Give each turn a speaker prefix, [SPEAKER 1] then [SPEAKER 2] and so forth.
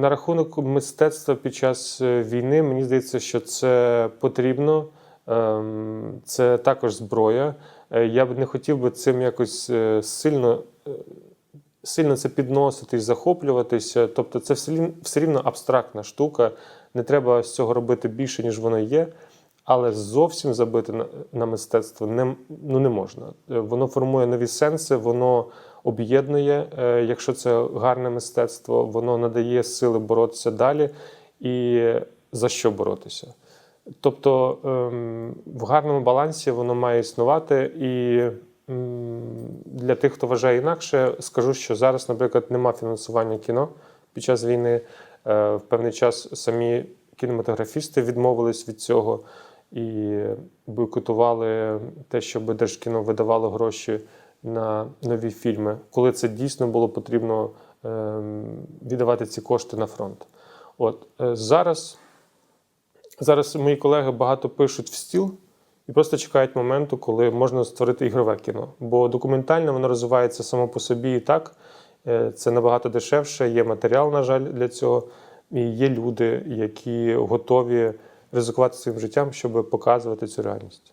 [SPEAKER 1] На рахунок мистецтва під час е, війни, мені здається, що це потрібно. Ем, Це також зброя. Е, Я б не хотів би цим якось е, сильно, сильно це підносити і захоплюватися. Тобто, це все рівно- абстрактна штука. Не треба з цього робити більше, ніж воно є. Але зовсім забити на, мистецтво не, ну, не можна. Воно формує нові сенси, воно об'єднує, е, якщо це гарне мистецтво, воно надає сили боротися далі і за що боротися. Тобто ем, в гарному балансі воно має існувати. І для тих, хто вважає інакше, скажу, що зараз, наприклад, нема фінансування кіно під час війни. Е, В певний час самі кінематографісти відмовились від цього і бойкотували те, щоб Держкіно видавало гроші на нові фільми, коли це дійсно було потрібно ем, віддавати ці кошти на фронт. От е, зараз, зараз мої колеги багато пишуть в стіл і просто чекають моменту, коли можна створити ігрове кіно. Бо документальне воно розвивається само по собі і так. Е, Це набагато дешевше, є матеріал, на жаль, для цього. І є люди, які готові ризикувати своїм життям, щоб показувати цю реальність.